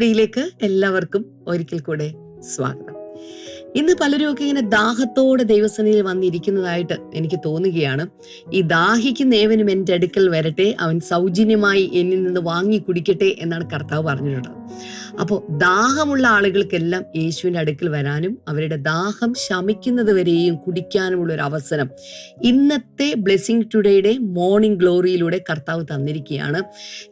Blessing എല്ലാവർക്കും ഒരിക്കൽ കൂടെ സ്വാഗതം. ഇന്ന് പലരും ഒക്കെ ഇങ്ങനെ ദാഹത്തോടെ ദൈവസനയിൽ വന്നിരിക്കുന്നതായിട്ട് എനിക്ക് തോന്നുകയാണ്. ഈ ദാഹിക്കുന്ന ഏവനും എന്റെ അടുക്കൽ വരട്ടെ അവൻ സൗജന്യമായി എന്നിൽ നിന്ന് വാങ്ങി കുടിക്കട്ടെ എന്നാണ് കർത്താവ് പറഞ്ഞിട്ടുള്ളത്. അപ്പോൾ ദാഹമുള്ള ആളുകൾക്കെല്ലാം യേശുവിന്റെ അടുക്കൽ വരാനും അവരുടെ ദാഹം ശമിക്കുന്നത് വരെയും കുടിക്കാനുമുള്ള ഒരു അവസരം ഇന്നത്തെ ബ്ലെസ്സിങ് ടുഡേയുടെ മോർണിംഗ് ഗ്ലോറിയിലൂടെ കർത്താവ് തന്നിരിക്കുകയാണ്.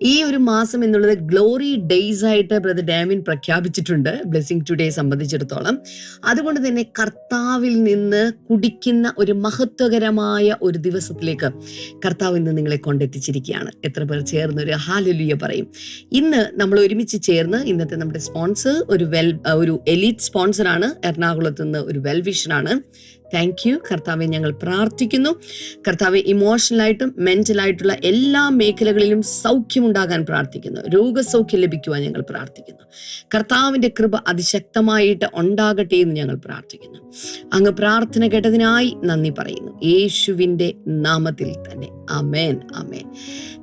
ഈ ഒരു മാസം എന്നുള്ളത് ഗ്ലോറി ഡേയ്സ് ആയിട്ട് ബ്രദർ ഡാമിൻ പ്രഖ്യാപിച്ചിട്ടുണ്ട് ബ്ലെസ്സിങ് ടുഡേ സംബന്ധിച്ചിടത്തോളം. അതുകൊണ്ട് തന്നെ കർത്താവിൽ നിന്ന് കുടിക്കുന്ന ഒരു മഹത്വകരമായ ഒരു ദിവസത്തിലേക്ക് കർത്താവ് ഇന്ന് നിങ്ങളെ കൊണ്ടെത്തിച്ചിരിക്കുകയാണ്. എത്ര പേർ ചേർന്നൊരു ഹാലുലിയ പറയും. ഇന്ന് നമ്മൾ ഒരുമിച്ച് ചേർന്ന് ഇന്നത്തെ നമ്മുടെ സ്പോൺസർ ഒരു വെൽ ഒരു എലീറ്റ് സ്പോൺസറാണ് എറണാകുളത്ത് നിന്ന് ഒരു വെൽ വിഷനാണ് താങ്ക് യു കർത്താവെ ഞങ്ങൾ പ്രാർത്ഥിക്കുന്നു. കർത്താവെ ഇമോഷണലായിട്ടും മെന്റലായിട്ടുള്ള എല്ലാ മേഖലകളിലും സൗഖ്യമുണ്ടാകാൻ പ്രാർത്ഥിക്കുന്നു. രോഗസൗഖ്യം ലഭിക്കുവാൻ ഞങ്ങൾ പ്രാർത്ഥിക്കുന്നു. കർത്താവിന്റെ കൃപ അതിശക്തമായിട്ട് ഉണ്ടാകട്ടെ എന്ന് ഞങ്ങൾ പ്രാർത്ഥിക്കുന്നു. അങ്ങ് പ്രാർത്ഥന കേട്ടതിനായി നന്ദി പറയുന്നു. യേശുവിന്റെ നാമത്തിൽ തന്നെ. അമേൻ അമേൻ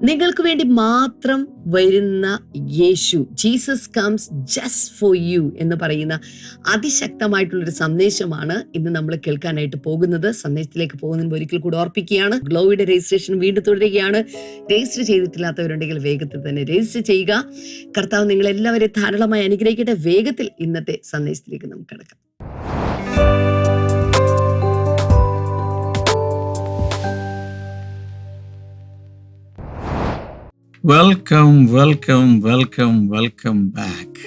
നിങ്ങൾക്ക് വേണ്ടി മാത്രം വരുന്ന Yesu Jesus comes just for you എന്ന് പറയുന്ന അതിശക്തമായിട്ടുള്ളൊരു സന്ദേശമാണ് ഇന്ന് നമ്മൾ കേൾക്കാനായിട്ട് പോകുന്നത്. സന്ദേശത്തിലേക്ക് പോകുന്നതിന് ഒരിക്കൽ കൂടി ഓർപ്പിക്കുകയാണ്. ഗ്ലോയുടെ രജിസ്ട്രേഷൻ വീണ്ടും തുടരുകയാണ്. രജിസ്റ്റർ ചെയ്തിട്ടില്ലാത്തവരുണ്ടെങ്കിൽ വേഗത്തിൽ തന്നെ രജിസ്റ്റർ ചെയ്യുക. കർത്താവ് നിങ്ങൾ എല്ലാവരെയും ധാരാളമായി അനുഗ്രഹിക്കട്ടെ. വേഗത്തിൽ ഇന്നത്തെ സന്ദേശത്തിലേക്ക് നമുക്ക് കിടക്കാം. Welcome welcome welcome welcome back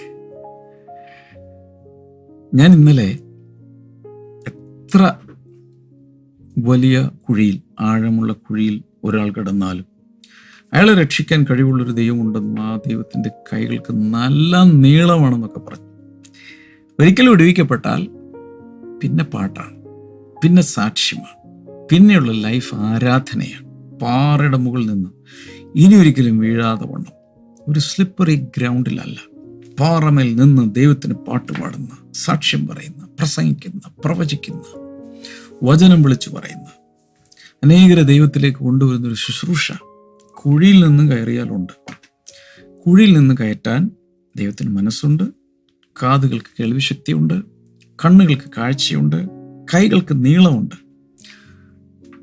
ഞാൻ ഇന്നലെ എത്ര വലിയ കുഴിയിൽ ആഴമുള്ള കുഴിയിൽ ഒരാൾ കിടന്നാലും അയാളെ രക്ഷിക്കാൻ കഴിവുള്ളൊരു ദൈവമുണ്ടെന്നും ആ ദൈവത്തിന്റെ കൈകൾക്ക് നല്ല നീളമാണെന്നൊക്കെ പറഞ്ഞു ഒരിക്കലും ഒടുവിക്കപ്പെട്ടാൽ പിന്നെ പാട്ടാണ് പിന്നെ സാക്ഷ്യമാണ് പിന്നെയുള്ള ലൈഫ് ആരാധനയാണ്. പാറയുടെ മുകളിൽ നിന്ന് ഇനി ഒരിക്കലും വീഴാതെ വണ്ണം. ഒരു സ്ലിപ്പറി ഗ്രൗണ്ടിലല്ല പാറമേൽ നിന്ന് ദൈവത്തിന് പാട്ട് പാടുന്ന സാക്ഷ്യം പറയുന്ന പ്രസംഗിക്കുന്ന പ്രവചിക്കുന്ന വചനം വിളിച്ചു പറയുന്ന അനേകരെ ദൈവത്തിലേക്ക് കൊണ്ടുവരുന്ന ഒരു ശുശ്രൂഷ കുഴിയിൽ നിന്ന് കയറിയാലുണ്ട്. കുഴിയിൽ നിന്ന് കയറ്റാൻ ദൈവത്തിന് മനസ്സുണ്ട് കാതുകൾക്ക് കേൾവിശക്തിയുണ്ട് കണ്ണുകൾക്ക് കാഴ്ചയുണ്ട് കൈകൾക്ക് നീളമുണ്ട്.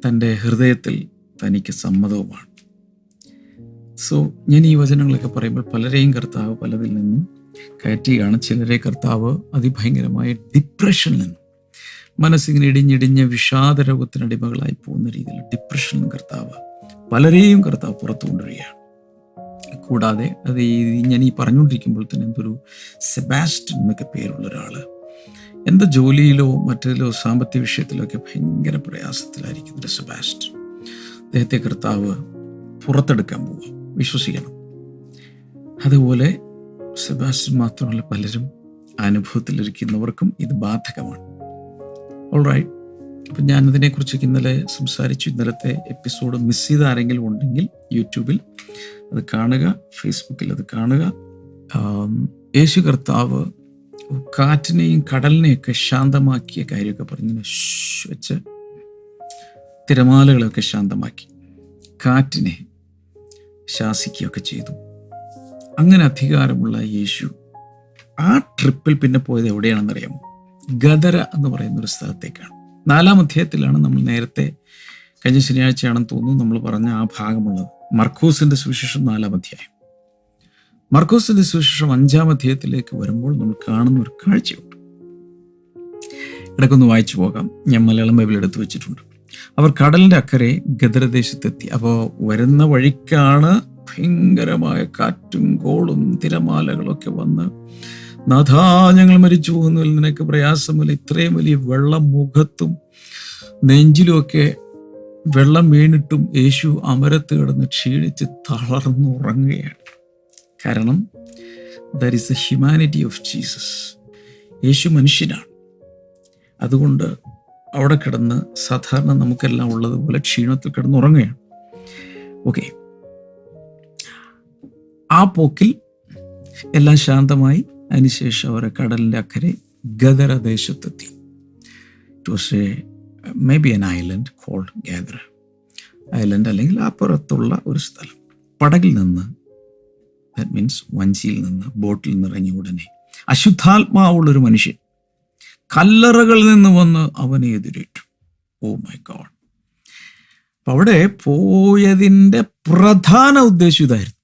തന്റെ ഹൃദയത്തിൽ തനിക്ക് സമ്മതവുമാണ്. സോ ഞാൻ ഈ വചനങ്ങളൊക്കെ പറയുമ്പോൾ പലരെയും കർത്താവ് പലതിൽ നിന്നും കയറ്റുകയാണ് ചിലരെ കർത്താവ് അതിഭയങ്കരമായ ഡിപ്രഷനിൽ നിന്നും മനസ്സിങ്ങനെ ഇടിഞ്ഞിടിഞ്ഞ വിഷാദ രോഗത്തിനടിമകളായി പോകുന്ന രീതിയിൽ ഡിപ്രഷനിൽ നിന്നും കർത്താവ് പലരെയും കർത്താവ് പുറത്തു കൊണ്ടുവരികയാണ്. കൂടാതെ അത് ഞാൻ ഈ പറഞ്ഞുകൊണ്ടിരിക്കുമ്പോൾ തന്നെ എന്തൊരു സെബാസ്റ്റ്യൻ എന്നൊക്കെ പേരുള്ള ഒരാൾ എന്റെ ജോലിയിലോ മറ്റേതിലോ സാമ്പത്തിക വിഷയത്തിലോ ഒക്കെ ഭയങ്കര പ്രയാസത്തിലായിരിക്കും ഒരു സെബാസ്റ്റ്യൻ. അദ്ദേഹത്തെ കർത്താവ് പുറത്തെടുക്കാൻ പോവുക. വിശ്വസിക്കണം. അതുപോലെ സെബാസ്റ്റ്യൻ മാത്രമല്ല പലരും അനുഭവത്തിലിരിക്കുന്നവർക്കും ഇത് ബാധകമാണ്. ഓൾറൈറ്റ് അപ്പം ഞാൻ ഇതിനെക്കുറിച്ച് ഇന്നലെ സംസാരിച്ചു. ഇന്നലത്തെ എപ്പിസോഡ് മിസ് ചെയ്ത ആരെങ്കിലും ഉണ്ടെങ്കിൽ യൂട്യൂബിൽ അത് കാണുക ഫേസ്ബുക്കിൽ അത് കാണുക. യേശു കർത്താവ് കാറ്റിനെയും കടലിനെയൊക്കെ ശാന്തമാക്കിയ കാര്യമൊക്കെ പറഞ്ഞിങ്ങനെ വെച്ച് തിരമാലകളൊക്കെ ശാന്തമാക്കി കാറ്റിനെ ശാസിക്കുകയൊക്കെ ചെയ്തു. അങ്ങനെ അധികാരമുള്ള യേശു ആ ട്രിപ്പിൽ പിന്നെ പോയത് എവിടെയാണെന്നറിയാമോ? ഗദര എന്ന് പറയുന്ന ഒരു സ്ഥലത്തേക്കാണ്. നാലാം അധ്യായത്തിലാണ് നമ്മൾ നേരത്തെ കഴിഞ്ഞ ശനിയാഴ്ചയാണെന്ന് തോന്നുന്നു നമ്മൾ പറഞ്ഞ ആ ഭാഗമുള്ളത്. മർക്കോസിന്റെ സുവിശേഷം നാലാം അധ്യായം. മർക്കോസിന്റെ സുവിശേഷം അഞ്ചാം അധ്യായത്തിലേക്ക് വരുമ്പോൾ നമ്മൾ കാണുന്ന ഒരു കാഴ്ചയുണ്ട്. ഇടയ്ക്കൊന്ന് വായിച്ചു പോകാം. ഞാൻ മലയാളം ബൈബിൾ എടുത്തു വെച്ചിട്ടുണ്ട്. അവർ കടലിന്റെ അക്കരെ ഗദരദേശത്തെത്തി അപ്പോൾ വരുന്ന വഴിക്കാണ് ഭയങ്കരമായ കാറ്റും കോളും തിരമാലകളൊക്കെ വന്ന് നാഥാ ഞങ്ങൾ മരിച്ചു പോകുന്നതിൽ നിനക്ക് പ്രയാസമില്ല. ഇത്രയും വലിയ വെള്ളം മുഖത്തും നെഞ്ചിലുമൊക്കെ വെള്ളം വീണിട്ടും യേശു അമരത്ത് കിടന്ന് ക്ഷീണിച്ച് തളർന്നുറങ്ങുകയാണ്. കാരണം there is a humanity of Jesus Yesu മനുഷ്യനാണ്. അതുകൊണ്ട് അവിടെ കിടന്ന് സാധാരണ നമുക്കെല്ലാം ഉള്ളതുപോലെ ക്ഷീണത്തിൽ കിടന്നുറങ്ങുകയാണ്. ഓക്കെ ആ പോക്കിൽ എല്ലാം ശാന്തമായി. അതിനുശേഷം അവർ കടലിന്റെ അക്കരെ Gadara ദേശത്തെത്തി. It was a maybe an island called Gadar island അല്ലെങ്കിൽ അപ്പുറത്തുള്ള ഒരു സ്ഥലം. പടകിൽ നിന്ന് ദാറ്റ് മീൻസ് വഞ്ചിയിൽ നിന്ന് ബോട്ടിൽ നിന്ന് ഇറങ്ങിയ ഉടനെ അശുദ്ധാത്മാവുള്ളൊരു മനുഷ്യൻ കല്ലറകളിൽ നിന്ന് വന്ന് അവനെ എതിരേറ്റു. ഓ മൈ ഗോഡ് അപ്പൊ അവിടെ പോയതിന്റെ പ്രധാന ഉദ്ദേശം ഇതായിരുന്നു.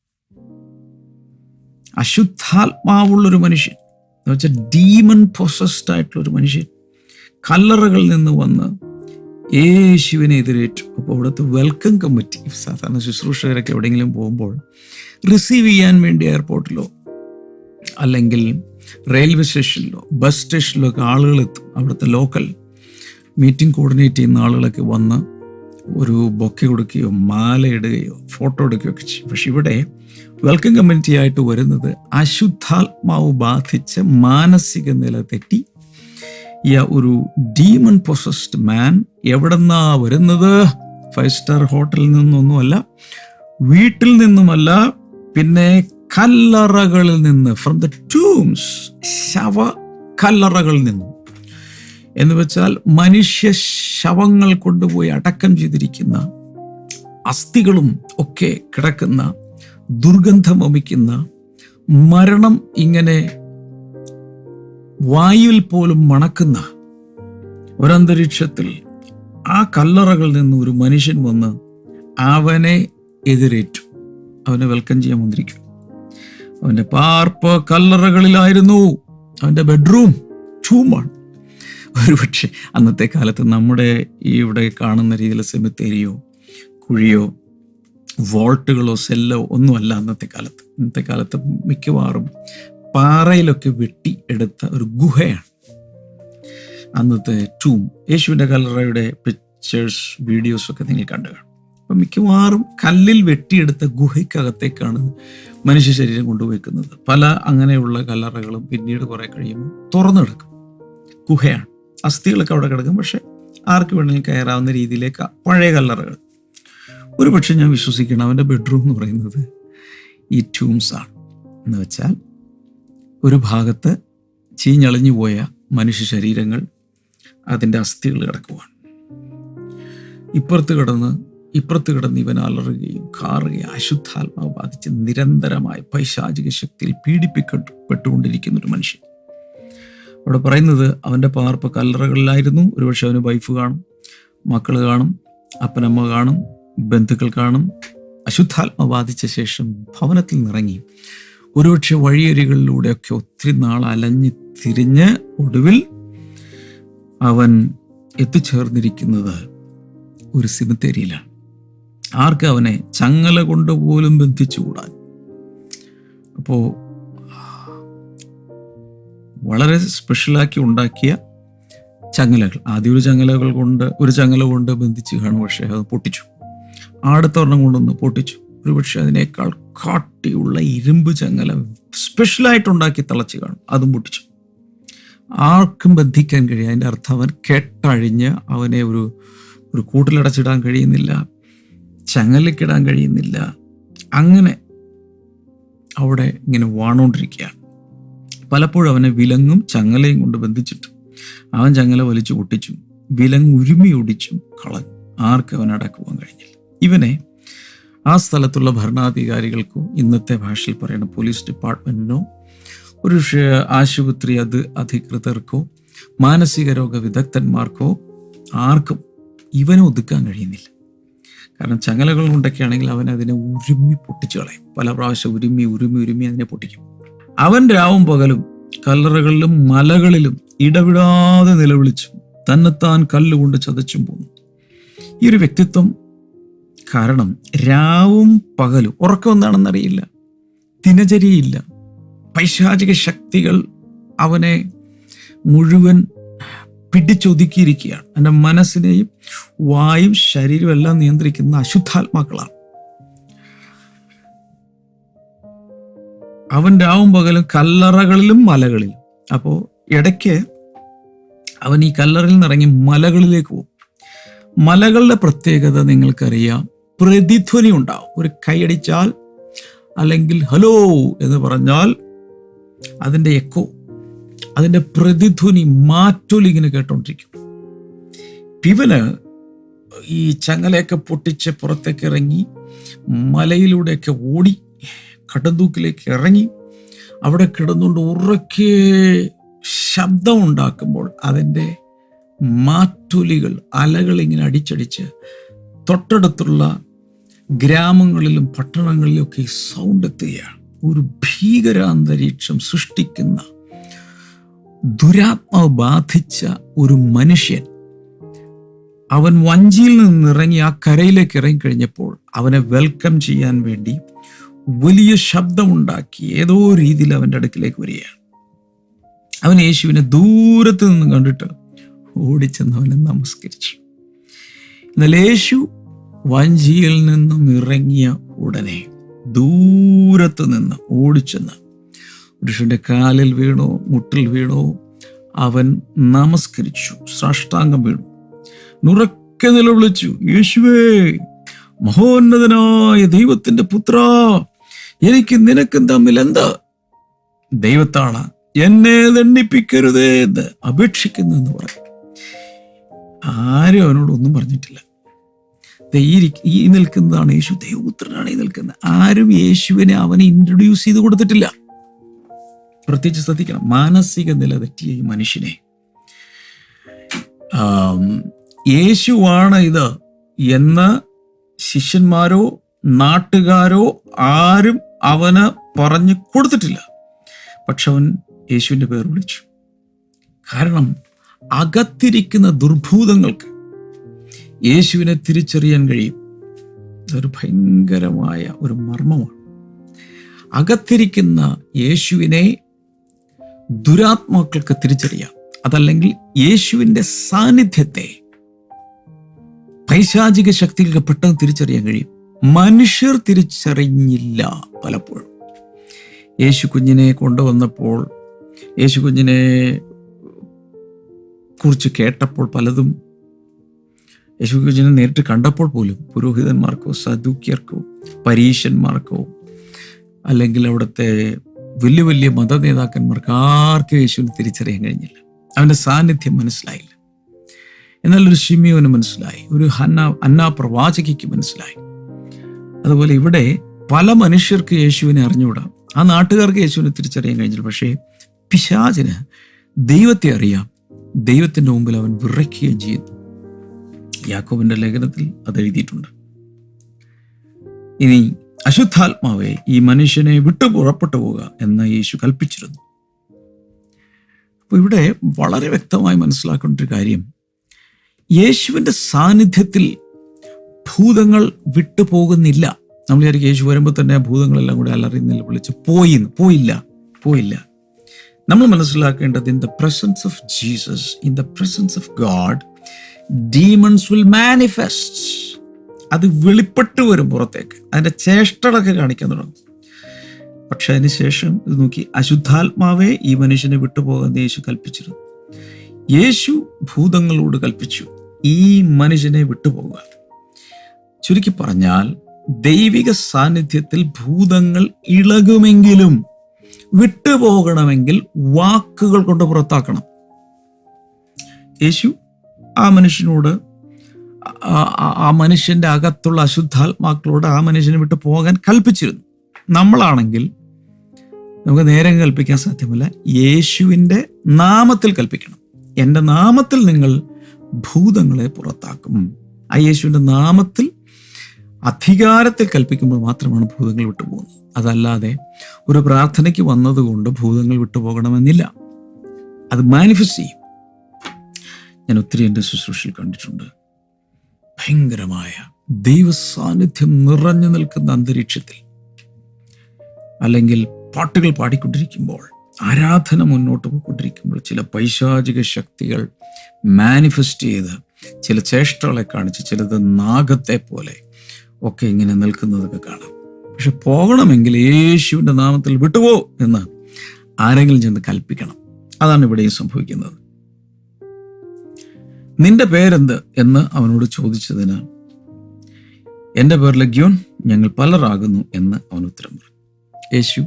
അശുദ്ധാത്മാവുള്ളൊരു മനുഷ്യൻ എന്ന് വെച്ചാൽ ഡീമൺ പൊസസ്ഡ് ആയിട്ടുള്ളൊരു മനുഷ്യൻ കല്ലറകളിൽ നിന്ന് വന്ന് യേശുവിനെ എതിരേറ്റു. അപ്പോൾ അവിടുത്തെ വെൽക്കം കമ്മിറ്റി സാധാരണ ശുശ്രൂഷകരൊക്കെ എവിടെയെങ്കിലും പോകുമ്പോൾ റിസീവ് ചെയ്യാൻ വേണ്ടി എയർപോർട്ടിലോ അല്ലെങ്കിൽ റെയിൽവേ സ്റ്റേഷനിലോ ബസ് സ്റ്റേഷനിലോ ഒക്കെ ആളുകൾ എത്തും അവിടുത്തെ ലോക്കൽ മീറ്റിംഗ് കോർഡിനേറ്റ് ചെയ്യുന്ന ആളുകളൊക്കെ വന്ന് ഒരു ബൊക്കെ കൊടുക്കുകയോ മാല ഇടുകയോ ഫോട്ടോ എടുക്കുകയോ ഒക്കെ ചെയ്യും. പക്ഷെ ഇവിടെ വെൽക്കം കമ്മ്യൂണിറ്റി ആയിട്ട് വരുന്നത് അശുദ്ധാത്മാവ് ബാധിച്ച് മാനസിക നില തെറ്റി. ഈ ഒരു ഡീമൺ പൊസസ്ഡ് മാൻ എവിടെന്നാ വരുന്നത്? ഫൈവ് സ്റ്റാർ ഹോട്ടലിൽ നിന്നൊന്നുമല്ല വീട്ടിൽ നിന്നുമല്ല പിന്നെ കല്ലറകളിൽ നിന്ന് ഫ്രം ദ ടൂംസ് ശവ കല്ലറകളിൽ നിന്നും. എന്ന് വെച്ചാൽ മനുഷ്യ ശവങ്ങൾ കൊണ്ടുപോയി അടക്കം ചെയ്തിരിക്കുന്ന അസ്ഥികളും ഒക്കെ കിടക്കുന്ന ദുർഗന്ധം വമിക്കുന്ന മരണം ഇങ്ങനെ വായുവിൽ പോലും മണക്കുന്ന ഒരന്തരീക്ഷത്തിൽ ആ കല്ലറകളിൽ നിന്ന് ഒരു മനുഷ്യൻ വന്ന് അവനെ എതിരേറ്റു. അവനെ വെൽക്കം ചെയ്യാൻ വന്നിരിക്കും അവന്റെ പാർപ്പ് കല്ലറകളിലായിരുന്നു. അവന്റെ ബെഡ്റൂം ചൂമാണ് ഒരുപക്ഷെ അന്നത്തെ കാലത്ത് നമ്മുടെ ഈ ഇവിടെ കാണുന്ന രീതിയിൽ സെമിത്തേരിയോ കുഴിയോ വോൾട്ടുകളോ സെല്ലോ ഒന്നുമല്ല അന്നത്തെ കാലത്ത്. ഇന്നത്തെ കാലത്ത് മിക്കവാറും പാറയിലൊക്കെ വെട്ടി എടുത്ത ഒരു ഗുഹയാണ് അന്നത്തെ ടൂം യേശുവിന്റെ കല്ലറയുടെ പിക്ചേഴ്സ് വീഡിയോസ് ഒക്കെ നിങ്ങൾ കണ്ടു കാണും അപ്പം മിക്കവാറും കല്ലിൽ വെട്ടിയെടുത്ത ഗുഹയ്ക്കകത്തേക്കാണ് മനുഷ്യ ശരീരം കൊണ്ടുപോയിക്കുന്നത്. പല അങ്ങനെയുള്ള കല്ലറകളും പിന്നീട് കുറേ കഴിയുമ്പോൾ തുറന്നു കിടക്കും ഗുഹയാണ്. അസ്ഥികളൊക്കെ അവിടെ കിടക്കും. പക്ഷേ ആർക്ക് വേണമെങ്കിലും കയറാവുന്ന രീതിയിലേക്ക് പഴയ കല്ലറകൾ. ഒരു പക്ഷേ ഞാൻ വിശ്വസിക്കണം അവന്റെ ബെഡ്റൂം എന്ന് പറയുന്നത് ഈ ട്യൂംസ് ആണ്. എന്ന് വെച്ചാൽ ഒരു ഭാഗത്ത് ചീഞ്ഞളിഞ്ഞു പോയ മനുഷ്യ ശരീരങ്ങൾ അതിന്റെ അസ്ഥികൾ കിടക്കുവാണ്. ഇപ്പുറത്ത് കിടന്ന് ഇപ്പുറത്ത് കിടന്ന് ഇവൻ അലറുകയും കാറുകയും അശുദ്ധാത്മാവ് ബാധിച്ച് നിരന്തരമായി പൈശാചിക ശക്തിയിൽ പീഡിപ്പിക്കപ്പെട്ടുകൊണ്ടിരിക്കുന്ന ഒരു മനുഷ്യൻ. അവിടെ പറയുന്നത് അവന്റെ പാർപ്പ് കല്ലറകളിലായിരുന്നു. ഒരുപക്ഷെ അവന് വൈഫ് കാണും മക്കൾ കാണും അപ്പനമ്മ കാണും ബന്ധുക്കൾ കാണും. അശുദ്ധാത്മ ബാധിച്ച ശേഷം ഭവനത്തിൽ നിറങ്ങി ഒരുപക്ഷെ വഴിയരികളിലൂടെയൊക്കെ ഒത്തിരി നാൾ അലഞ്ഞ് തിരിഞ്ഞ് ഒടുവിൽ അവൻ എത്തിച്ചേർന്നിരിക്കുന്നത് ഒരു സിമിത്തേരിയിലാണ് ആർക്ക് അവനെ? ചങ്ങല കൊണ്ട് പോലും ബന്ധിച്ചുകൂടാൻ. അപ്പോൾ വളരെ സ്പെഷ്യലാക്കി ഉണ്ടാക്കിയ ചങ്ങലകൾ. ആദ്യം ഒരു ചങ്ങലകൾ കൊണ്ട് ഒരു ചങ്ങല കൊണ്ട് ബന്ധിച്ച് കാണും. പക്ഷേ അത് പൊട്ടിച്ചു. അടുത്ത ഒരെണ്ണം കൊണ്ടൊന്ന് പൊട്ടിച്ചു. ഒരുപക്ഷെ അതിനേക്കാൾ കാട്ടിയുള്ള ഇരുമ്പ് ചങ്ങല സ്പെഷ്യലായിട്ട് ഉണ്ടാക്കി തിളച്ച് കാണും. അതും പൊട്ടിച്ചു. ആർക്കും ബന്ധിക്കാൻ കഴിയും. അതിന്റെ അർത്ഥം അവൻ കെട്ടഴിഞ്ഞ് അവനെ ഒരു ഒരു കൂട്ടിലടച്ചിടാൻ കഴിയുന്നില്ല. ചങ്ങലക്കിടാൻ കഴിയുന്നില്ല. അങ്ങനെ അവിടെ ഇങ്ങനെ വാണോണ്ടിരിക്കുകയാണ്. പലപ്പോഴും അവനെ വിലങ്ങും ചങ്ങലയും കൊണ്ട് ബന്ധിച്ചിട്ടു അവൻ ചങ്ങല വലിച്ചു പൊട്ടിച്ചു വിലങ്ങ് ഉരുമി ഒടിച്ചും കളഞ്ഞു. ആർക്കും അവൻ അടക്കുവാൻ കഴിഞ്ഞില്ല. ഇവനെ ആ സ്ഥലത്തുള്ള ഭരണാധികാരികൾക്കോ ഇന്നത്തെ ഭാഷയിൽ പറയുന്ന പോലീസ് ഡിപ്പാർട്ട്മെന്റിനോ ഒരു ആശുപത്രി അത് അധികൃതർക്കോ മാനസിക രോഗ വിദഗ്ധന്മാർക്കോ ആർക്കും ഇവനെ ഒതുക്കാൻ കഴിയുന്നില്ല. കാരണം ചങ്ങലകൾ കൊണ്ടൊക്കെ ആണെങ്കിൽ അവൻ അതിനെ ഉരുമി പൊട്ടിച്ചു കളയും. പല പ്രാവശ്യം ഉരുമി ഉരുമി ഉരുമി അതിനെ പൊട്ടിക്കും. അവൻ രാവും പകലും കല്ലറകളിലും മലകളിലും ഇടവിടാതെ നിലവിളിച്ചു. തന്നെത്താൻ കല്ലുകൊണ്ട് ചതച്ചും പോന്നു. ഈ ഒരു വ്യക്തിത്വം കാരണം രാവും പകലും ഉറക്കം എന്താണെന്നറിയില്ല. ദിനചര്യയില്ല. പൈശാചിക ശക്തികൾ അവനെ മുഴുവൻ പിടിച്ചൊതുക്കിയിരിക്കുകയാണ്. എന്റെ മനസ്സിനെയും വായും ശരീരവും എല്ലാം നിയന്ത്രിക്കുന്ന അശുദ്ധാത്മാക്കളാണ്. അവൻ രാവും പകലും കല്ലറകളിലും മലകളിലും. അപ്പോൾ ഇടയ്ക്ക് അവൻ ഈ കല്ലറയിൽ നിന്നിറങ്ങി മലകളിലേക്ക് പോകും. മലകളുടെ പ്രത്യേകത നിങ്ങൾക്കറിയാം. പ്രതിധ്വനി ഉണ്ടാവും. ഒരു കൈയടിച്ചാൽ അല്ലെങ്കിൽ ഹലോ എന്ന് പറഞ്ഞാൽ അതിന്റെ എക്കോ അതിന്റെ പ്രതിധ്വനി മാറ്റൊലിങ്ങനെ കേട്ടോണ്ടിരിക്കും. ഇവന് ഈ ചങ്ങലയൊക്കെ പൊട്ടിച്ച് പുറത്തേക്ക് ഇറങ്ങി മലയിലൂടെയൊക്കെ ഓടി കടന്തൂക്കിലേക്ക് ഇറങ്ങി അവിടെ കിടന്നുകൊണ്ട് ഉറക്കെ ശബ്ദമുണ്ടാക്കുമ്പോൾ അതിന്റെ മാറ്റൊലികൾ അലകൾ ഇങ്ങനെ അടിച്ചടിച്ച് തൊട്ടടുത്തുള്ള ഗ്രാമങ്ങളിലും പട്ടണങ്ങളിലും ഒക്കെ സൗണ്ട് എത്തുകയാണ്. ഒരു ഭീകരാന്തരീക്ഷം സൃഷ്ടിക്കുന്ന ദുരാത്മാവ് ബാധിച്ച ഒരു മനുഷ്യൻ അവൻ വഞ്ചിയിൽ നിന്നിറങ്ങി ആ കരയിലേക്ക് ഇറങ്ങിക്കഴിഞ്ഞപ്പോൾ അവനെ വെൽക്കം ചെയ്യാൻ വേണ്ടി വലിയ ശബ്ദമുണ്ടാക്കി ഏതോ രീതിയിൽ അവന്റെ അടുക്കിലേക്ക് വരികയാണ്. അവൻ യേശുവിനെ ദൂരത്ത് നിന്ന് കണ്ടിട്ട് ഓടിച്ചെന്ന് അവനെ നമസ്കരിച്ചു. എന്നാൽ യേശു വഞ്ചിയിൽ നിന്നും ഇറങ്ങിയ ഉടനെ ദൂരത്ത് നിന്ന് ഓടിച്ചെന്ന് പുരുഷന്റെ കാലിൽ വീണോ മുട്ടിൽ വീണോ. അവൻ നമസ്കരിച്ചു സാഷ്ടാംഗം വീണു. നുറക്കെ നിലവിളിച്ചു യേശുവേ മഹോന്നതനായ ദൈവത്തിന്റെ പുത്ര എനിക്ക് നിനക്കും തമ്മിൽ എന്താ? ദൈവത്താണ് എന്നെ ദണ്ഡിപ്പിക്കരുതേ എന്ന് അപേക്ഷിക്കുന്നു എന്ന് പറയും. ആരും അവനോടൊന്നും പറഞ്ഞിട്ടില്ല. ഈ നിൽക്കുന്നതാണ് യേശു. ദൈവപുത്രനാണ് ഈ നിൽക്കുന്നത്. ആരും യേശുവിനെ അവനെ ഇൻട്രൊഡ്യൂസ് ചെയ്ത് കൊടുത്തിട്ടില്ല. പ്രത്യേകിച്ച് ശ്രദ്ധിക്കണം. മാനസിക നില തെറ്റിയ ഈ മനുഷ്യനെ. യേശുവാണ് ഇത്. എന്ന് ശിഷ്യന്മാരോ നാട്ടുകാരോ ആരും അവന് പറഞ്ഞു കൊടുത്തിട്ടില്ല. പക്ഷെ അവൻ യേശുവിന്റെ പേർ വിളിച്ചു. കാരണം അകത്തിരിക്കുന്ന ദുർഭൂതങ്ങൾക്ക് യേശുവിനെ തിരിച്ചറിയാൻ കഴിയും. ഇതൊരു ഭയങ്കരമായ ഒരു മർമ്മമാണ്. അകത്തിരിക്കുന്ന യേശുവിനെ ദുരാത്മാക്കൾക്ക് തിരിച്ചറിയാം. അതല്ലെങ്കിൽ യേശുവിന്റെ സാന്നിധ്യത്തെ പൈശാചിക ശക്തികൾക്ക് പെട്ടെന്ന് തിരിച്ചറിയാൻ കഴിയും. മനുഷ്യർ തിരിച്ചറിഞ്ഞില്ല പലപ്പോഴും. യേശു കുഞ്ഞിനെ കൊണ്ടുവന്നപ്പോൾ യേശു കുഞ്ഞിനെ കുറിച്ച് കേട്ടപ്പോൾ പലതും യേശു കുഞ്ഞിനെ നേരിട്ട് കണ്ടപ്പോൾ പോലും പുരോഹിതന്മാർക്കോ സദൂക്യർക്കോ പരീശന്മാർക്കോ അല്ലെങ്കിൽ അവിടുത്തെ വലിയ വലിയ മത നേതാക്കന്മാർക്ക് ആർക്കും യേശുവിനെ തിരിച്ചറിയാൻ കഴിഞ്ഞില്ല. അവന്റെ സാന്നിധ്യം മനസ്സിലായില്ല. എന്നാൽ ഒരു ഷിമിയോന് മനസ്സിലായി ഒരു ഹന്ന അന്നാ പ്രവാചകിക്ക് മനസ്സിലായി. അതുപോലെ ഇവിടെ പല മനുഷ്യർക്ക് യേശുവിനെ അറിഞ്ഞുകൂടാ. ആ നാട്ടുകാർക്ക് യേശുവിനെ തിരിച്ചറിയാൻ കഴിഞ്ഞില്ല. പക്ഷേ പിശാചിന് ദൈവത്തെ അറിയാം. ദൈവത്തിന്റെ മുമ്പിൽ അവൻ വിറയ്ക്കുകയും ചെയ്യുന്നു യാക്കോബിന്റെ ലേഖനത്തിൽ അത് എഴുതിയിട്ടുണ്ട്. ഇനി അശുദ്ധാത്മാവെ ഈ മനുഷ്യനെ വിട്ടു പുറപ്പെട്ടു പോവുക എന്ന് യേശു കൽപ്പിച്ചിരുന്നു. അപ്പോൾ ഇവിടെ വളരെ വ്യക്തമായി മനസ്സിലാക്കേണ്ട ഒരു കാര്യം യേശുവിന്റെ സാന്നിധ്യത്തിൽ ഭൂതങ്ങൾ വിട്ടു പോകുന്നില്ല നമ്മൾ വിചാരിക്കും യേശു വരുമ്പോൾ തന്നെ ഭൂതങ്ങളെല്ലാം കൂടെ അലറിയുന്നില്ല വിളിച്ച് പോയി പോയില്ല. പോയില്ല. നമ്മൾ മനസ്സിലാക്കേണ്ടത് in the presence of Jesus in the presence of God demons will manifest അത് വെളിപ്പെട്ട് വരും പുറത്തേക്ക്. അതിന്റെ ചേഷ്ടകളൊക്കെ കാണിക്കാൻ തുടങ്ങും. പക്ഷെ അതിനുശേഷം ഇത് നോക്കി അശുദ്ധാത്മാവെ ഈ മനുഷ്യനെ വിട്ടുപോകാൻ യേശു കൽപ്പിച്ചിരുന്നു. യേശു ഭൂതങ്ങളോട് കൽപ്പിച്ചു. ഈ മനുഷ്യനെ വിട്ടുപോകുക ചുരുക്കി പറഞ്ഞാൽ ദൈവിക സാന്നിധ്യത്തിൽ ഭൂതങ്ങൾ ഇളകുമെങ്കിലും വിട്ടുപോകണമെങ്കിൽ വാക്കുകൾ കൊണ്ട് പുറത്താക്കണം. യേശു ആ മനുഷ്യനോട് ആ- മനുഷ്യന്റെ അകത്തുള്ള അശുദ്ധാത്മാക്കളോട് ആ മനുഷ്യനെ വിട്ട് പോകാൻ കൽപ്പിച്ചിരുന്നു. നമ്മളാണെങ്കിൽ നമുക്ക് നേരം കൽപ്പിക്കാൻ സാധ്യമല്ല യേശുവിന്റെ നാമത്തിൽ കൽപ്പിക്കണം. എന്റെ നാമത്തിൽ നിങ്ങൾ ഭൂതങ്ങളെ പുറത്താക്കും. ആ യേശുവിന്റെ നാമത്തിൽ അധികാരത്തിൽ കൽപ്പിക്കുമ്പോൾ മാത്രമാണ് ഭൂതങ്ങൾ വിട്ടുപോകുന്നത്. അതല്ലാതെ ഒരു പ്രാർത്ഥനയ്ക്ക് വന്നതുകൊണ്ട് ഭൂതങ്ങൾ വിട്ടുപോകണമെന്നില്ല. അത് മാനിഫെസ്റ്റ് ചെയ്യും. ഞാൻ ഒത്തിരി എന്റെ ശുശ്രൂഷയിൽ കണ്ടിട്ടുണ്ട്. ഭയങ്കരമായ ദൈവ സാന്നിധ്യം നിറഞ്ഞു നിൽക്കുന്ന അന്തരീക്ഷത്തിൽ അല്ലെങ്കിൽ പാട്ടുകൾ പാടിക്കൊണ്ടിരിക്കുമ്പോൾ ആരാധന മുന്നോട്ട് പോയിക്കൊണ്ടിരിക്കുമ്പോൾ ചില പൈശാചിക ശക്തികൾ മാനിഫെസ്റ്റ് ചെയ്ത് ചില ചേഷ്ടകളെ കാണിച്ച് ചിലത് നാഗത്തെ പോലെ ഒക്കെ ഇങ്ങനെ നിൽക്കുന്നതൊക്കെ കാണാം. പക്ഷെ പോകണമെങ്കിൽ യേശുവിന്റെ നാമത്തിൽ വിട്ടുപോ എന്ന് ആരെങ്കിലും ചെന്ന് കൽപ്പിക്കണം. അതാണ് ഇവിടെയും സംഭവിക്കുന്നത്. നിന്റെ പേരെന്ത് എന്ന് അവനോട് ചോദിച്ചതിന് എന്റെ പേര് ലഗ്യോൻ ഞങ്ങൾ പലരാകുന്നു എന്ന് അവൻ ഉത്തരം പറഞ്ഞു. യേശു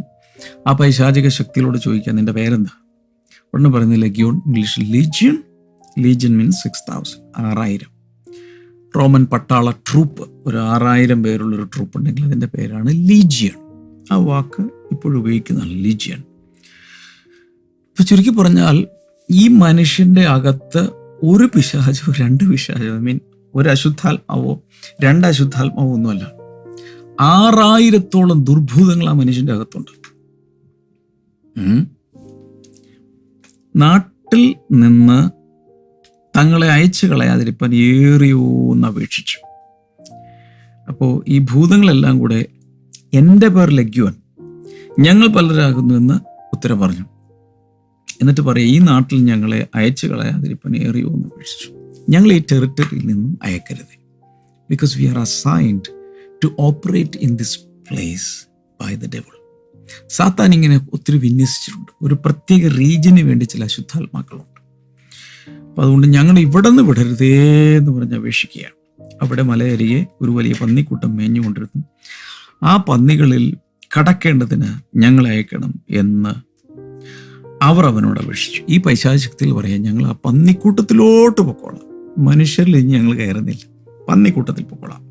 ആ പൈശാചിക ശക്തിയിലൂടെ ചോദിക്കാൻ നിന്റെ പേരെന്താ? ഉടനെ പറയുന്നത് ലഗ്യോൺ ഇംഗ്ലീഷിൽ legion legion means six thousand ആറായിരം. റോമൻ പട്ടാള ട്രൂപ്പ്. ഒരു ആറായിരം പേരുള്ള ഒരു ട്രൂപ്പ് ഉണ്ടെങ്കിൽ അതിന്റെ പേരാണ് ലീജിയൺ. ആ വാക്ക് ഇപ്പോഴും ഉപയോഗിക്കുന്നതാണ് ലീജിയൺ. ഇപ്പൊ ചുരുക്കി പറഞ്ഞാൽ ഈ മനുഷ്യന്റെ അകത്ത് ഒരു പിശാചോ രണ്ട് പിശാചോ ഐ മീൻ ഒരു അശുദ്ധാത്മാവോ രണ്ട് അശുദ്ധാത്മാവോ ഒന്നുമല്ല. ആറായിരത്തോളം ദുർഭൂതങ്ങൾ ആ മനുഷ്യന്റെ അകത്തുണ്ട്. നാട്ടിൽ നിന്ന് തങ്ങളെ അയച്ചു കളയാതിരിപ്പാൻ ഏറിയോന്ന് അപേക്ഷിച്ചു. അപ്പോൾ ഈ ഭൂതങ്ങളെല്ലാം കൂടെ എന്റെ പേർ ലഗ്യുവൻ ഞങ്ങൾ പലരാകുന്നു എന്ന് ഉത്തരം പറഞ്ഞു. എന്നിട്ട് പറയാം ഈ നാട്ടിൽ ഞങ്ങളെ അയച്ചു കളയാതിരിപ്പാൻ ഏറിയോ എന്ന് അപേക്ഷിച്ചു. ഞങ്ങൾ ഈ ടെറിട്ടറിയിൽ നിന്നും അയക്കരുത്. Because we are assigned to operate in this place by the devil സാത്താൻ ഇങ്ങനെ ഒത്തിരി വിന്യസിച്ചിട്ടുണ്ട്. ഒരു പ്രത്യേക റീജിയന് വേണ്ടി ചില അശുദ്ധാത്മാക്കളുണ്ട്. അപ്പം അതുകൊണ്ട് ഞങ്ങൾ ഇവിടെ നിന്ന് വിടരുതേ എന്ന് പറഞ്ഞ് അപേക്ഷിക്കുകയാണ്. അവിടെ മലയരികെ ഒരു വലിയ പന്നിക്കൂട്ടം മേഞ്ഞുകൊണ്ടിരുന്നു ആ പന്നികളിൽ കടക്കേണ്ടതിന് ഞങ്ങൾ അയക്കണം എന്ന് അവർ അവനോട് അപേക്ഷിച്ചു. ഈ പൈശാശക്തിയിൽ പറയാൻ ഞങ്ങൾ ആ പന്നിക്കൂട്ടത്തിലോട്ട് പൊക്കോളാം. മനുഷ്യരിൽ ഇനി ഞങ്ങൾ കയറുന്നില്ല. പന്നിക്കൂട്ടത്തിൽ പൊക്കോളാം.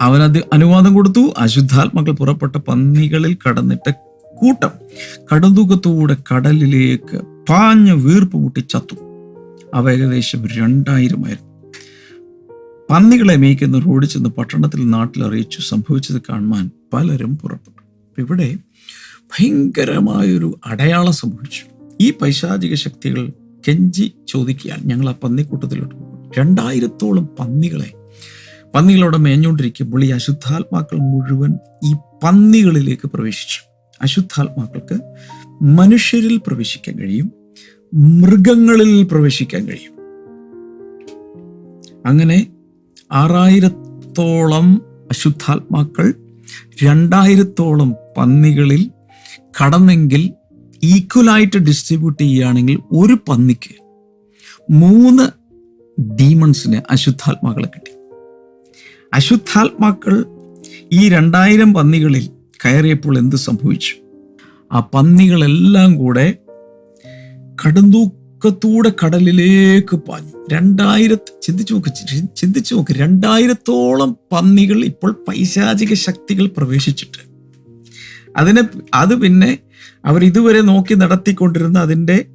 അവനത് അനുവാദം കൊടുത്തു. അശുദ്ധാത്മകൾ പുറപ്പെട്ട പന്നികളിൽ കടന്നിട്ട് കൂട്ടം കടതുകത്തോടെ കടലിലേക്ക് പാഞ്ഞ വീർപ്പ് മുട്ടി ചത്തു. അവ ഏകദേശം രണ്ടായിരമായിരുന്നു പന്നികളെ മേയ്ക്കുന്ന റോഡിൽ ചെന്ന് പട്ടണത്തിൽ നാട്ടിൽ അറിയിച്ചു സംഭവിച്ചത് കാണുവാൻ പലരും പുറപ്പെട്ടു. ഇവിടെ ഭയങ്കരമായൊരു അടയാളം സംഭവിച്ചു. ഈ പൈശാചിക ശക്തികൾ കെഞ്ചി ചോദിക്കുകയാണ് ഞങ്ങൾ ആ പന്നിക്കൂട്ടത്തിലോട്ട് പോകും. രണ്ടായിരത്തോളം പന്നികളെ പന്നികളോടെ മേഞ്ഞുകൊണ്ടിരിക്കുമ്പോൾ ഈ അശുദ്ധാത്മാക്കൾ മുഴുവൻ ഈ പന്നികളിലേക്ക് പ്രവേശിച്ചു. അശുദ്ധാത്മാക്കൾക്ക് മനുഷ്യരിൽ പ്രവേശിക്കാൻ കഴിയും മൃഗങ്ങളിൽ പ്രവേശിക്കാൻ കഴിയും. അങ്ങനെ ആറായിരത്തോളം അശുദ്ധാത്മാക്കൾ രണ്ടായിരത്തോളം പന്നികളിൽ കടന്നെങ്കിൽ ഈക്വലായിട്ട് ഡിസ്ട്രിബ്യൂട്ട് ചെയ്യുകയാണെങ്കിൽ ഒരു പന്നിക്ക് മൂന്ന് ഡീമൺസിന് അശുദ്ധാത്മാക്കളെ കിട്ടി. അശുദ്ധാത്മാക്കൾ ഈ രണ്ടായിരം പന്നികളിൽ കയറിയപ്പോൾ എന്ത് സംഭവിച്ചു? ആ പന്നികളെല്ലാം കൂടെ കടുന്തൂക്കത്തൂടെ കടലിലേക്ക് പാഞ്ഞു. രണ്ടായിരത്തി ചിന്തിച്ചു നോക്ക് ചിന്തിച്ചു നോക്ക് രണ്ടായിരത്തോളം പന്നികൾ ഇപ്പോൾ പൈശാചിക ശക്തികൾ പ്രവേശിച്ചിട്ട്. അതിനെ അത് പിന്നെ അവർ ഇതുവരെ നോക്കി നടത്തിക്കൊണ്ടിരുന്ന അതിന്റെ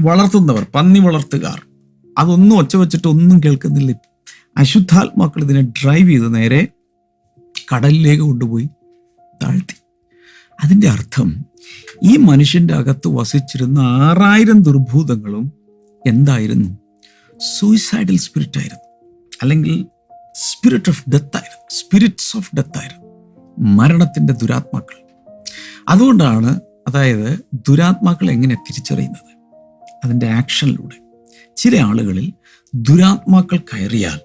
വളർത്തുന്നവർ പന്നി വളർത്തുകാർ അതൊന്നും ഒച്ച വെച്ചിട്ട് ഒന്നും കേൾക്കുന്നില്ല. അശുദ്ധാത്മാക്കൾ ഇതിനെ ഡ്രൈവ് ചെയ്ത് നേരെ കടലിലേക്ക് കൊണ്ടുപോയി. താഴ്ത്തി. അതിന്റെ അർത്ഥം ഈ മനുഷ്യന്റെ അകത്ത് വസിച്ചിരുന്ന ആറായിരം ദുർഭൂതങ്ങളും എന്തായിരുന്നു? സൂയിസൈഡൽ സ്പിരിറ്റ് ആയിരുന്നു. അല്ലെങ്കിൽ സ്പിരിറ്റ് ഓഫ് ഡെത്ത് ആയിരുന്നു. സ്പിരിറ്റ്സ് ഓഫ് ഡെത്ത് ആയിരുന്നു. മരണത്തിന്റെ ദുരാത്മാക്കൾ. അതുകൊണ്ടാണ് അതായത് ദുരാത്മാക്കൾ എങ്ങനെ തിരിച്ചറിയുന്നത്? അതിന്റെ ആക്ഷനിലൂടെ. ചില ആളുകളിൽ ദുരാത്മാക്കൾ കയറിയാൽ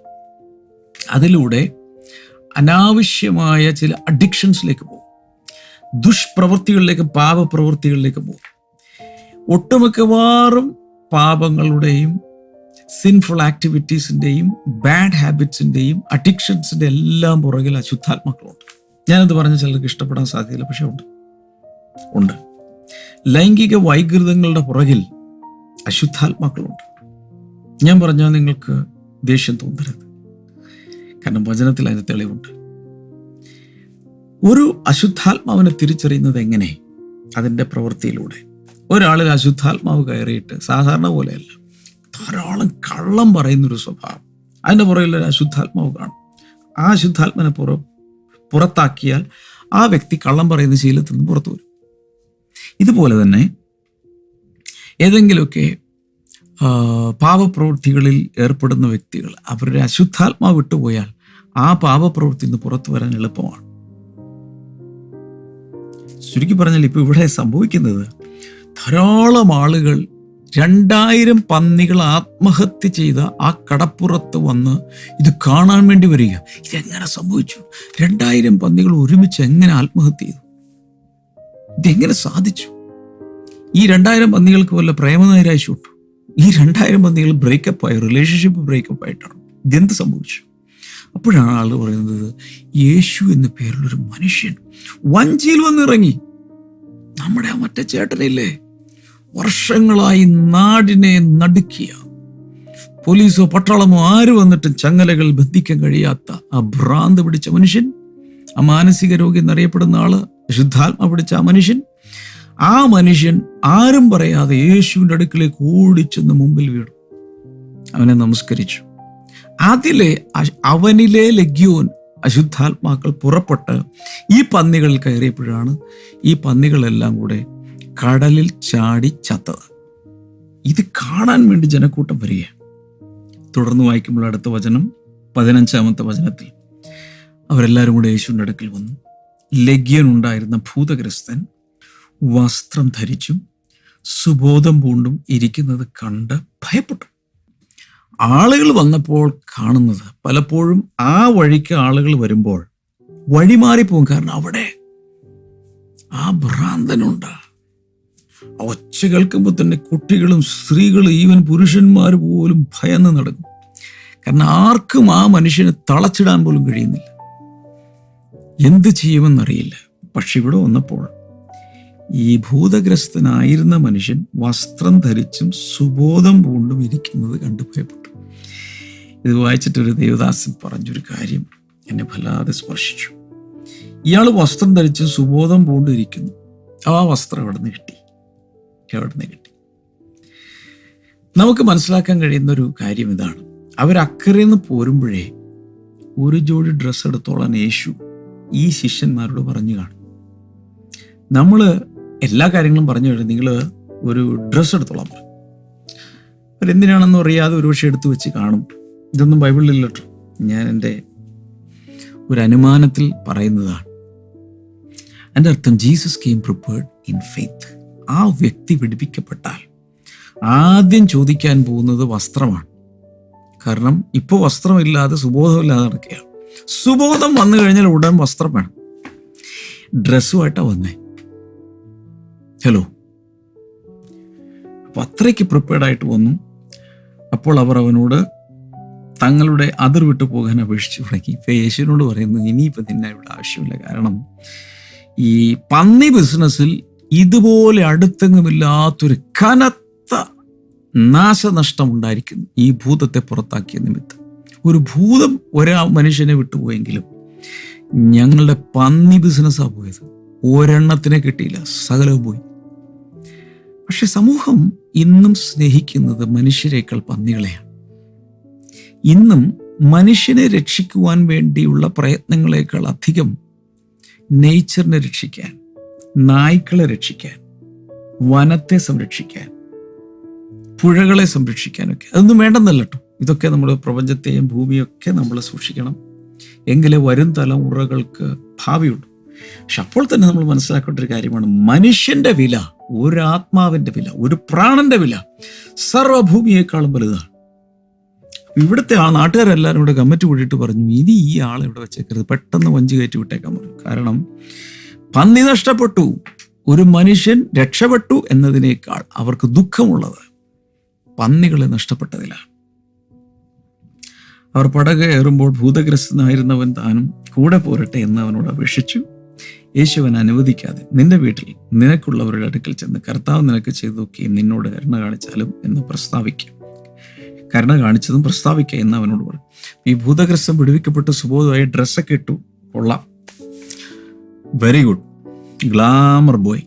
അതിലൂടെ അനാവശ്യമായ ചില അഡിക്ഷൻസിലേക്ക് പോകും. ദുഷ്പ്രവൃത്തികളിലേക്ക് പാപപ്രവൃത്തികളിലേക്ക് പോകും. ഒട്ടുമിക്കവാറും പാപങ്ങളുടെയും സിൻഫുൾ ആക്ടിവിറ്റീസിന്റെയും ബാഡ് ഹാബിറ്റ്സിന്റെയും അഡിക്ഷൻസിന്റെ എല്ലാം പുറകിൽ അശുദ്ധാത്മാക്കളുണ്ട്. ഞാനത് പറഞ്ഞ ചിലർക്ക് ഇഷ്ടപ്പെടാൻ സാധ്യതയില്ല പക്ഷേ ഉണ്ട്. ഉണ്ട്. ലൈംഗിക വൈകൃതങ്ങളുടെ പുറകിൽ അശുദ്ധാത്മാക്കളുണ്ട്. ഞാൻ പറഞ്ഞാൽ നിങ്ങൾക്ക് ദേഷ്യം തോന്നരുത്. കാരണം വചനത്തിൽ അതിന് തെളിവുണ്ട്. ഒരു അശുദ്ധാത്മാവിനെ തിരിച്ചറിയുന്നത് എങ്ങനെ? അതിന്റെ പ്രവൃത്തിയിലൂടെ. ഒരാളിൽ അശുദ്ധാത്മാവ് കയറിയിട്ട് സാധാരണ പോലെയല്ല. ധാരാളം കള്ളം പറയുന്നൊരു സ്വഭാവം. അതിന്റെ പുറകിൽ ഒരു അശുദ്ധാത്മാവ് കാണും. ആ അശുദ്ധാത്മനെ പുറ പുറത്താക്കിയാൽ ആ വ്യക്തി കള്ളം പറയുന്ന ശീലത്തിൽ നിന്ന് പുറത്തു വരും. ഇതുപോലെ തന്നെ ഏതെങ്കിലുമൊക്കെ പാപപ്രവൃത്തികളിൽ ഏർപ്പെടുന്ന വ്യക്തികൾ അവരുടെ അശുദ്ധാത്മാവ് വിട്ടുപോയാൽ ആ പാപപ്രവൃത്തി നിന്ന് പുറത്തു വരാൻ എളുപ്പമാണ്. ചുരുക്കി പറഞ്ഞാൽ ഇപ്പോൾ ഇവിടെ സംഭവിക്കുന്നത് ധാരാളം ആളുകൾ രണ്ടായിരം പന്നികൾ ആത്മഹത്യ ചെയ്ത ആ കടപ്പുറത്ത് വന്ന് ഇത് കാണാൻ വേണ്ടി വരിക. ഇതെങ്ങനെ സംഭവിച്ചു? രണ്ടായിരം പന്നികൾ ഒരുമിച്ച് എങ്ങനെ ആത്മഹത്യ ചെയ്തു? ഇതെങ്ങനെ സാധിച്ചു? ഈ രണ്ടായിരം പന്നികൾക്ക് വല്ല പ്രേമനൈരാശ്യം ഉണ്ടോ ഈ രണ്ടായിരം പന്നികൾ ബ്രേക്കപ്പ് ആയി റിലേഷൻഷിപ്പ് ബ്രേക്കപ്പ് ആയിട്ടാണ്. ഇതെന്ത് സംഭവിച്ചു? അപ്പോഴാണ് ആൾ പറയുന്നത് യേശു എന്ന പേരുള്ളൊരു മനുഷ്യൻ വഞ്ചിയിൽ വന്നിറങ്ങി. നമ്മുടെ ആ മറ്റേ വർഷങ്ങളായി നാടിനെ നടുക്കിയ. പോലീസോ പട്ടാളമോ ആര് വന്നിട്ടും ചങ്ങലകൾ ബന്ധിക്കാൻ കഴിയാത്ത ആ ഭ്രാന്ത് പിടിച്ച മനുഷ്യൻ ആ മാനസിക രോഗി എന്നറിയപ്പെടുന്ന ആൾ ശുദ്ധാത്മ പിടിച്ച ആ മനുഷ്യൻ ആ മനുഷ്യൻ ആരും പറയാതെ യേശുവിന്റെ അടുക്കിലേക്ക് ഓടിച്ചെന്ന് മുമ്പിൽ വീണു. അവനെ നമസ്കരിച്ചു. അതിലെ അവനിലെ ലഗ്യോൻ അശുദ്ധാത്മാക്കൾ പുറപ്പെട്ട് ഈ പന്നികളിൽ കയറിയപ്പോഴാണ് ഈ പന്നികളെല്ലാം കൂടെ കടലിൽ ചാടി ചത്തത്. ഇത് കാണാൻ വേണ്ടി ജനക്കൂട്ടം വരിക തുടർന്ന് വായിക്കുമ്പോൾ അടുത്ത വചനം പതിനഞ്ചാമത്തെ വചനത്തിൽ അവരെല്ലാവരും കൂടെ യേശുവിന്റെ അടുക്കൽ വന്നു. ലഗ്യൻ ഉണ്ടായിരുന്ന ഭൂതഗ്രസ്തൻ വസ്ത്രം ധരിച്ചും സുബോധം പൂണ്ടും ഇരിക്കുന്നത് കണ്ട് ഭയപ്പെട്ടു. ആളുകൾ വന്നപ്പോൾ കാണുന്നത് പലപ്പോഴും ആ വഴിക്ക് ആളുകൾ വരുമ്പോൾ വഴി മാറിപ്പോകും കാരണം അവിടെ ആ ഭ്രാന്തനുണ്ട്. ഒച്ച കേൾക്കുമ്പോൾ തന്നെ കുട്ടികളും സ്ത്രീകളും ഈവൻ പുരുഷന്മാർ പോലും ഭയന്ന് നടക്കും. കാരണം ആർക്കും ആ മനുഷ്യനെ തളച്ചിടാൻ പോലും കഴിയുന്നില്ല. എന്ത് ചെയ്യുമെന്നറിയില്ല. പക്ഷെ ഇവിടെ വന്നപ്പോൾ ഈ ഭൂതഗ്രസ്തനായിരുന്ന മനുഷ്യൻ വസ്ത്രം ധരിച്ചും സുബോധം പൂണ്ടും ഇരിക്കുന്നത് കണ്ടു ഭയപ്പെട്ടു. ഇത് വായിച്ചിട്ടൊരു ദേവദാസൻ പറഞ്ഞൊരു കാര്യം എന്നെ വല്ലാതെ സ്പർശിച്ചു. ഇയാൾ വസ്ത്രം ധരിച്ച് സുബോധം പൂണ്ടിരിക്കുന്നു ആ വസ്ത്രം എവിടെ നിന്ന് കിട്ടി? എവിടെ നിന്ന് കിട്ടി? നമുക്ക് മനസ്സിലാക്കാൻ കഴിയുന്ന ഒരു കാര്യം ഇതാണ്. അവരക്കരയിൽ നിന്ന് പോരുമ്പോഴേ ഒരു ജോഡി ഡ്രസ്സ് എടുത്തോളാൻ യേശു ഈ ശിഷ്യന്മാരോട് പറഞ്ഞു കാണും. നമ്മൾ എല്ലാ കാര്യങ്ങളും പറഞ്ഞു കഴിഞ്ഞാൽ നിങ്ങൾ ഒരു ഡ്രസ്സ് എടുത്തോളാം പറയും. അവരെന്തിനാണെന്ന് അറിയാതെ ഒരുപക്ഷെ എടുത്തു വെച്ച് കാണും. ഇതൊന്നും ബൈബിളിലില്ല ഞാൻ എന്റെ ഒരു അനുമാനത്തിൽ പറയുന്നതാണ്. എന്റെ അർത്ഥം Jesus came prepared in faith ആ വ്യക്തി പിടിപ്പിക്കപ്പെട്ടാൽ ആദ്യം ചോദിക്കാൻ പോകുന്നത് വസ്ത്രമാണ്. കാരണം ഇപ്പോൾ വസ്ത്രമില്ലാതെ സുബോധമില്ലാതെ നടക്കുകയാണ്. സുബോധം വന്നു കഴിഞ്ഞാൽ ഉടൻ വസ്ത്രം വേണം. ഡ്രസ്സുമായിട്ടാണ് വന്നേ. ഹലോ അപ്പൊ അത്രയ്ക്ക് പ്രിപ്പയർഡ് ആയിട്ട് വന്നു. അപ്പോൾ അവർ അവനോട് തങ്ങളുടെ അതിർ വിട്ടു പോകാൻ അപേക്ഷിച്ച് തുടങ്ങി. ഇപ്പൊ യേശുവിനോട് പറയുന്നത് ഇനിയിപ്പോൾ നിന്നെ ഇവിടെ ആവശ്യമില്ല. കാരണം ഈ പന്നി ബിസിനസ്സിൽ ഇതുപോലെ അടുത്തെങ്ങുമില്ലാത്തൊരു കനത്ത നാശനഷ്ടം ഉണ്ടായിരിക്കുന്നു ഈ ഭൂതത്തെ പുറത്താക്കിയ നിമിത്തം. ഒരു ഭൂതം ഒരാ മനുഷ്യനെ വിട്ടുപോയെങ്കിലും ഞങ്ങളുടെ പന്നി ബിസിനസ്സാണ് പോയത്. ഒരെണ്ണത്തിനെ കിട്ടിയില്ല. സകലവും പോയി. പക്ഷെ സമൂഹം ഇന്നും സ്നേഹിക്കുന്നത് മനുഷ്യരെക്കാൾ പന്നികളെയാണ്. ഇന്നും മനുഷ്യനെ രക്ഷിക്കുവാൻ വേണ്ടിയുള്ള പ്രയത്നങ്ങളെക്കാൾ അധികം നേച്ചറിനെ രക്ഷിക്കാൻ നായ്ക്കളെ രക്ഷിക്കാൻ വനത്തെ സംരക്ഷിക്കാൻ പുഴകളെ സംരക്ഷിക്കാനൊക്കെ. അതൊന്നും വേണ്ടെന്നല്ല കേട്ടോ ഇതൊക്കെ നമ്മൾ പ്രപഞ്ചത്തെയും ഭൂമിയൊക്കെ നമ്മൾ സൂക്ഷിക്കണം. എങ്കിലേ വരും തലമുറകൾക്ക് ഭാവിയുള്ളൂ. പക്ഷെ അപ്പോൾ തന്നെ നമ്മൾ മനസ്സിലാക്കേണ്ട ഒരു കാര്യമാണ്. മനുഷ്യന്റെ വില ഒരു ആത്മാവിന്റെ വില ഒരു പ്രാണന്റെ വില സർവഭൂമിയേക്കാളും വലുതാണ്. ഇവിടുത്തെ ആ നാട്ടുകാരെല്ലാവരും ഇവിടെ കമ്മിറ്റി കൂടിയിട്ട് പറഞ്ഞു ഇനി ഈ ആളെ ഇവിടെ വെച്ചേക്കരുത് പെട്ടെന്ന് വഞ്ചി കയറ്റി വിട്ടേക്കാൻ പറഞ്ഞു കാരണം പന്നി നഷ്ടപ്പെട്ടു ഒരു മനുഷ്യൻ രക്ഷപ്പെട്ടു എന്നതിനേക്കാൾ അവർക്ക് ദുഃഖമുള്ളത് പന്നികളെ നഷ്ടപ്പെട്ടതിലാണ്. അവർ പടകയറുമ്പോൾ ഭൂതഗ്രസ്തനായിരുന്നവൻ താനും കൂടെ പോരട്ടെ എന്ന് അവനോട് അപേക്ഷിച്ചു. യേശുവൻ അനുവദിക്കാതെ നിന്റെ വീട്ടിൽ നിനക്കുള്ളവരുടെ അടുക്കൽ ചെന്ന് കർത്താവ് നിനക്ക് ചെയ്തതൊക്കെയും നിന്നോട് കരുണ കാണിച്ചാലും എന്ന് പ്രസ്താവിക്കും. കരുണ കാണിച്ചതും പ്രസ്താവിക്കുക എന്ന് അവനോട് പറഞ്ഞു ഈ ഭൂതഗ്രസ്തം വിടുവിക്കപ്പെട്ട് സുബോധമായി ഡ്രസ്സൊക്കെ ഇട്ടു. കൊള്ളാം. വെരി ഗുഡ് ഗ്ലാമർ ബോയ്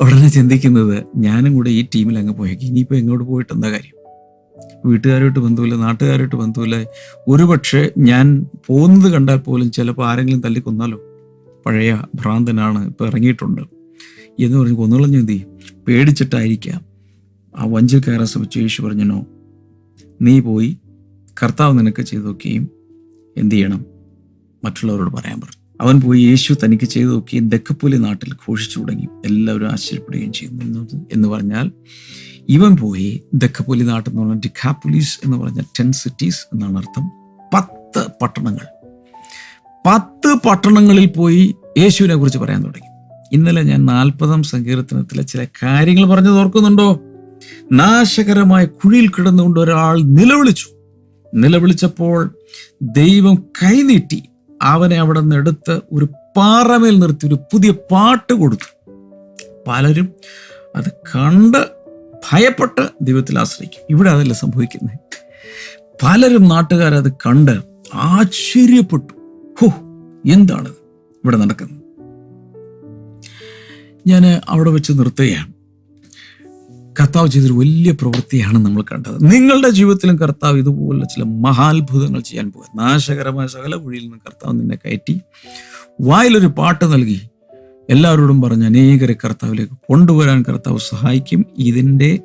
ഉടനെ ചിന്തിക്കുന്നത് ഞാനും കൂടെ ഈ ടീമിൽ അങ്ങ് പോയേക്ക്. ഇനിയിപ്പോൾ എങ്ങോട്ട് പോയിട്ട് എന്താ കാര്യം? വീട്ടുകാരുമായിട്ട് ബന്ധമില്ല നാട്ടുകാരുമായിട്ട് ബന്ധമില്ല ഒരുപക്ഷെ ഞാൻ പോകുന്നത് കണ്ടാൽ പോലും ചിലപ്പോൾ ആരെങ്കിലും തല്ലി കൊന്നാലോ പഴയ ഭ്രാന്തനാണ് ഇപ്പം ഇറങ്ങിയിട്ടുണ്ട്. എന്ന് പറഞ്ഞ് കൊന്നുകളഞ്ഞു എന്തി പേടിച്ചിട്ടായിരിക്കാം. ആ വഞ്ചിൽ കയറാൻ ശ്രമിച്ചു യേശു പറഞ്ഞനോ നീ പോയി കർത്താവ് നിനക്ക് ചെയ്തൊക്കെയും എന്തു ചെയ്യണം? മറ്റുള്ളവരോട് പറയാൻ പറഞ്ഞു. അവൻ പോയി യേശു തനിക്ക് ചെയ്തു നോക്കുകയും ദക്കപ്പുലി നാട്ടിൽ ഘോഷിച്ചു തുടങ്ങി. എല്ലാവരും ആശ്ചര്യപ്പെടുകയും ചെയ്യുന്നു എന്ന് പറഞ്ഞാൽ ഇവൻ പോയി ദക്കപ്പുലി നാട്ടിൽ എന്ന് പറഞ്ഞാൽ ഡിഖാപുലീസ് എന്ന് പറഞ്ഞ ടെൻ സിറ്റീസ് എന്നാണ് അർത്ഥം. പത്ത് പട്ടണങ്ങൾ. പത്ത് പട്ടണങ്ങളിൽ പോയി യേശുവിനെ കുറിച്ച് പറയാൻ തുടങ്ങി. ഇന്നലെ ഞാൻ നാൽപ്പതാം സങ്കീർത്തനത്തിലെ ചില കാര്യങ്ങൾ പറഞ്ഞു ഓർക്കുന്നുണ്ടോ? നാശകരമായ കുഴിയിൽ കിടന്നുകൊണ്ട് ഒരാൾ നിലവിളിച്ചു. നിലവിളിച്ചപ്പോൾ ദൈവം കൈനീട്ടി അവനെ അവിടെ നിന്ന് എടുത്ത് ഒരു പാറമേൽ നിർത്തി ഒരു പുതിയ പാട്ട് കൊടുത്തു. പലരും അത് കണ്ട് ഭയപ്പെട്ട് ദൈവത്തിൽ ആശ്രയിക്കും. ഇവിടെ അതല്ല സംഭവിക്കുന്നത്. പലരും നാട്ടുകാരത് കണ്ട് ആശ്ചര്യപ്പെട്ടു. ഹോ എന്താണിത് ഇവിടെ നടക്കുന്നത്? ഞാൻ അവിടെ വെച്ച് നിർത്തുകയാണ്. കർത്താവ് ചെയ്തൊരു വലിയ പ്രവൃത്തിയാണ് നമ്മൾ കണ്ടത്. നിങ്ങളുടെ ജീവിതത്തിലും കർത്താവ് ഇതുപോലെ ചില മഹാത്ഭുതങ്ങൾ ചെയ്യാൻ പോകുക നാശകരമായ സകല കുഴിയിൽ നിന്ന് കർത്താവ് നിന്നെ കയറ്റി വായിലൊരു പാട്ട് നൽകി എല്ലാവരോടും പറഞ്ഞ് അനേകരെ കർത്താവിലേക്ക് കൊണ്ടുവരാൻ കർത്താവ് സഹായിക്കും. ഇതിന്റെ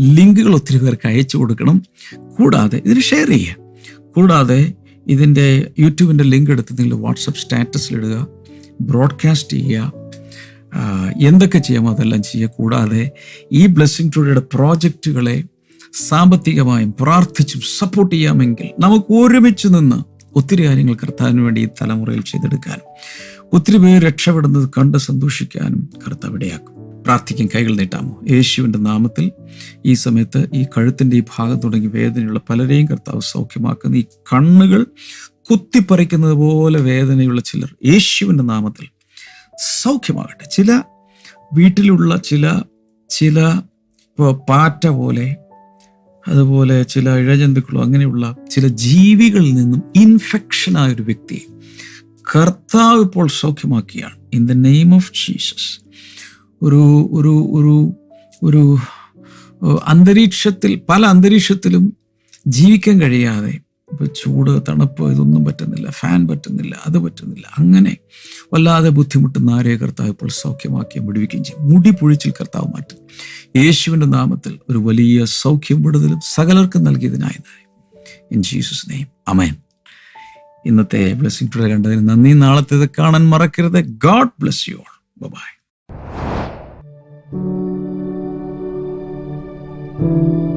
ലിങ്കുകൾ ഒത്തിരി പേർക്ക് അയച്ചു കൊടുക്കണം. കൂടാതെ ഇതിന് ഷെയർ ചെയ്യുക. കൂടാതെ ഇതിന്റെ യൂട്യൂബിന്റെ ലിങ്ക് എടുത്ത് നിങ്ങൾ വാട്സപ്പ് സ്റ്റാറ്റസിലിടുക ബ്രോഡ്കാസ്റ്റ് ചെയ്യുക എന്തൊക്കെ ചെയ്യാമോ അതെല്ലാം ചെയ്യുക. കൂടാതെ ഈ ബ്ലെസ്സിങ് ടുഡേയുടെ പ്രോജക്റ്റുകളെ സാമ്പത്തികമായും പ്രാർത്ഥിച്ചും സപ്പോർട്ട് ചെയ്യാമെങ്കിൽ നമുക്ക് ഒരുമിച്ച് നിന്ന് ഒത്തിരി കാര്യങ്ങൾ കർത്താവിന് വേണ്ടി ഈ തലമുറയിൽ ചെയ്തെടുക്കാനും ഒത്തിരി പേര് രക്ഷപ്പെടുന്നത് കണ്ട് സന്തോഷിക്കാനും കർത്താവ് ഇടയാക്കും. പ്രാർത്ഥിക്കും കൈകൾ നീട്ടാമോ? യേശുവിന്റെ നാമത്തിൽ ഈ സമയത്ത് ഈ കഴുത്തിന്റെ ഈ ഭാഗം തുടങ്ങി വേദനയുള്ള പലരെയും കർത്താവ് സൗഖ്യമാക്കുന്ന. ഈ കണ്ണുകൾ കുത്തിപ്പറിക്കുന്നത് പോലെ വേദനയുള്ള ചിലർ യേശുവിന്റെ നാമത്തിൽ സൗഖ്യമാകട്ടെ. ചില വീട്ടിലുള്ള ചില ചില ഇപ്പോൾ പാറ്റ പോലെ അതുപോലെ ചില ഇഴജന്തുക്കളോ അങ്ങനെയുള്ള ചില ജീവികളിൽ നിന്നും ഇൻഫെക്ഷനായ ഒരു വ്യക്തിയെ കർത്താവ് ഇപ്പോൾ സൗഖ്യമാക്കിയാണ് in the name of Jesus. ഒരു ഒരു ഒരു ഒരു അന്തരീക്ഷത്തിൽ പല അന്തരീക്ഷത്തിലും ജീവിക്കാൻ കഴിയാതെ ഇപ്പോൾ ചൂട് തണുപ്പ് ഇതൊന്നും പറ്റുന്നില്ല ഫാൻ പറ്റുന്നില്ല അത് പറ്റുന്നില്ല അങ്ങനെ വല്ലാതെ ബുദ്ധിമുട്ടുന്ന ആരെ കർത്താവ് ഇപ്പോൾ സൗഖ്യമാക്കുകയും വിടുവിക്കുകയും ചെയ്യും. മുടി പൊഴിച്ചിൽ കർത്താവ് മാറ്റും. യേശുവിന്റെ നാമത്തിൽ ഒരു വലിയ സൗഖ്യം വിടുതലും സകലർക്കും നൽകിയതിനായി. ഇൻ ജീസസ് നെയ്മ് അമേൻ ഇന്നത്തെ ബ്ലെസ്സിംഗ് ടുഡേ കണ്ടതിന് നന്ദി. നാളത്തേത് കാണാൻ മറക്കരുത്. God bless you all bye thank you